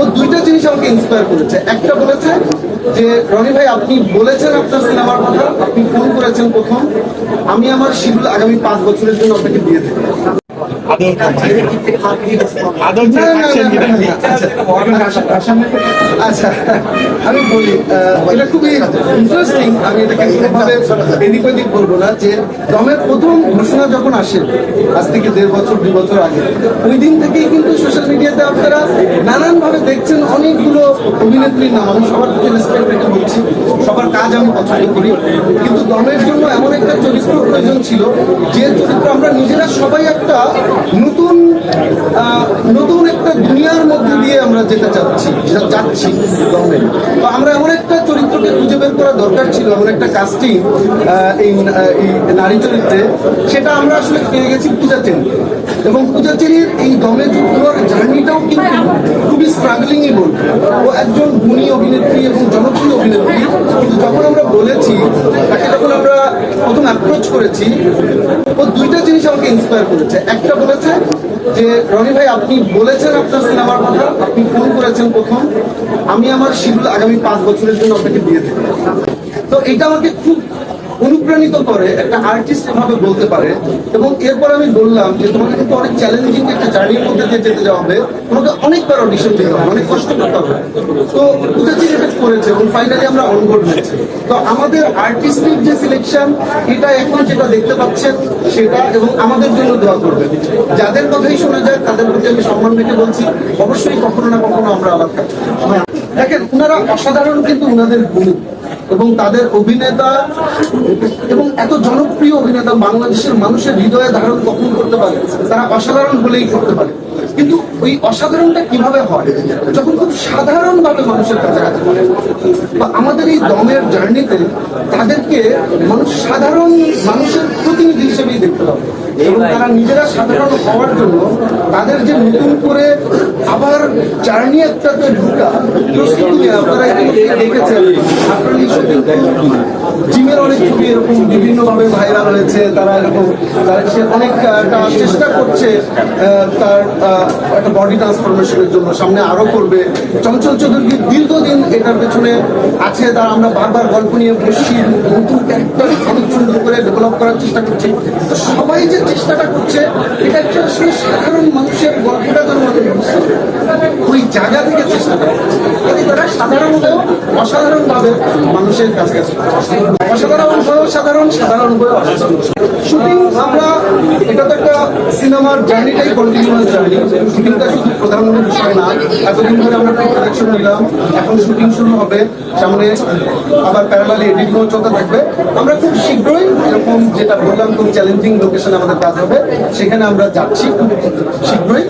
ও দুইটা জিনিস আমাকে ইন্সপায়ার করেছে। একটা বলেছে যে, রনি ভাই, আপনি বলেছেন আপনার সিনেমার কথা, আপনি ফোন করেছেন প্রথম। আমি আমার শিডিউল আগামী পাঁচ বছরের জন্য আপনাকে দিয়ে দেবো। আদৌ না, না, না, না, না, না, আচ্ছা। আচ্ছা আমি বলি এটা খুবই ইন্টারেস্টিং আমি এটাকে কোনোভাবে এদিক ওদিক বলব না যে দমের প্রথম ঘোষণা যখন আসে আজ থেকে দেড় বছর দুই বছর আগে ওই দিন থেকেই কিন্তু সোশ্যাল মিডিয়াতে আপনারা নানান ভাবে দেখছেন অনেকগুলো অভিনেত্রীর নাম আমি সবার প্রতি রেসপেক্ট রেখে বলছি সবার কাজ আমি পছন্দ করি কিন্তু দমের জন্য এমন একটা চরিত্র প্রয়োজন ছিল, যে চরিত্র আমরা নিজেরা সবাই একটা নতুন নতুন একটা দুনিয়ার মধ্যে দিয়ে আমরা যেতে চাচ্ছি যা- যাচ্ছি দমে তো আমরা এমন একটা চরিত্রকে খুঁজে বের করা দরকার ছিল, এমন একটা কাস্টিং এই নারী চরিত্রে, সেটা আমরা আসলে পেয়ে গেছি পূজা চেন এবং পূজা এই দমে যুক্তর জার্নিটাও কিন্তু খুবই স্ট্রাগলিংই বলব। ও একজন গুণী অভিনেত্রী এবং জনপ্রিয় অভিনেত্রী। কিন্তু যখন আমরা বলেছি, তাকে যখন আমরা করেছি। ও দুইটা জিনিস আমাকে ইন্সপায়ার করেছে। একটা বলেছে যে, রনি ভাই, আপনি বলেছেন আপনার সিনেমার কথা, আপনি ফোন করেছেন প্রথম। আমি আমার শিডিউল আগামী পাঁচ বছরের জন্য আপনাকে দিয়ে দেবো। তো এটা আমাকে খুব অনুপ্রাণিত করে, একটা আর্টিস্ট এভাবে বলতে পারে। এবং এরপর আমি বললাম যে, তোমাকে কিন্তু অনেক চ্যালেঞ্জিং একটা জার্নির মধ্যে দিয়ে যেতে যাওয়া হবে। তোমাকে অনেকবার অডিশন দিতে হবে, অনেক কষ্ট করতে হবে। করেছে এবং ফাইনালি আমরা অনবোর্ড হয়েছি তো আমাদের আর্টিস্টিক যে সিলেকশন এটা এখন যেটা দেখতে পাচ্ছেন সেটা এবং আমাদের জন্য দোয়া করবে। যাদের কথাই শোনা যায়, তাদের প্রতি আমি সম্মান রেখে বলছি, অবশ্যই কখনো না কখনো আমরা আবার দেখেন ওনারা অসাধারণ কিন্তু ওনাদের গুণ এবং তাদের অভিনেতা এবং এত জনপ্রিয় অভিনেতা বাংলাদেশের মানুষের হৃদয়ে ধারণ কখন করতে পারে? তারা অসাধারণ হলেই করতে পারে। কিন্তু ওই অসাধারণটা কীভাবে হয়? যখন খুব সাধারণ ভাবে মানুষের কাছাকাছি করে। বা আমাদের এই দমের জার্নিতে তাদেরকে মানুষ সাধারণ মানুষের প্রতিনিধি হিসেবেই দেখতে হবে এবং তারা নিজেরা সাধারণ হওয়ার জন্য তাদের যে নতুন করে আবার জার্নি একটাতে ঢুকা, প্রস্তুতি আপনারা দেখেছেন। আপনারা জিমের অনেক ছবি এরকম বিভিন্ন ভাবে ভাইরাল হয়েছে, তারা এরকম, তারা সে অনেক চেষ্টা করছে তার একটা বডি ট্রান্সফরমেশনের জন্য, সামনে আরও করবে। চঞ্চল চৌধুরী দীর্ঘদিন এটার পেছনে আছে, তারা আমরা বারবার গল্প নিয়ে বসছি নতুন ক্যারেক্টার অনেক সুন্দর করে ডেভেলপ করার চেষ্টা করছি। তো সবাই যে চেষ্টাটা করছে, এটা একটা আসলে সাধারণ মানুষের গল্পটা বুঝতে হবে। ওই জায়গা থেকে চেষ্টা করে। কিন্তু তারা সাধারণ হয়েও অসাধারণ মানুষের কাছাকাছি অসাধারণ হয়েও সাধারণ সাধারণ হয়েও শুটিং আমরা, এটা তো একটা সিনেমার জার্নিটাই কন্টিনিউয়াস জার্নি শুটিংটা শুধু প্রধান বিষয় না, এতদিন ধরে আমরা প্রোডাকশন নিলাম। এখন শুটিং শুরু হবে, সামনে আবার প্যারালালি এডিটিংও চলতে থাকবে। আমরা খুব শীঘ্রই এরকম যেটা বললাম, খুব চ্যালেঞ্জিং লোকেশনে আমাদের কাজ হবে, সেখানে আমরা যাচ্ছি। খুব শীঘ্রই।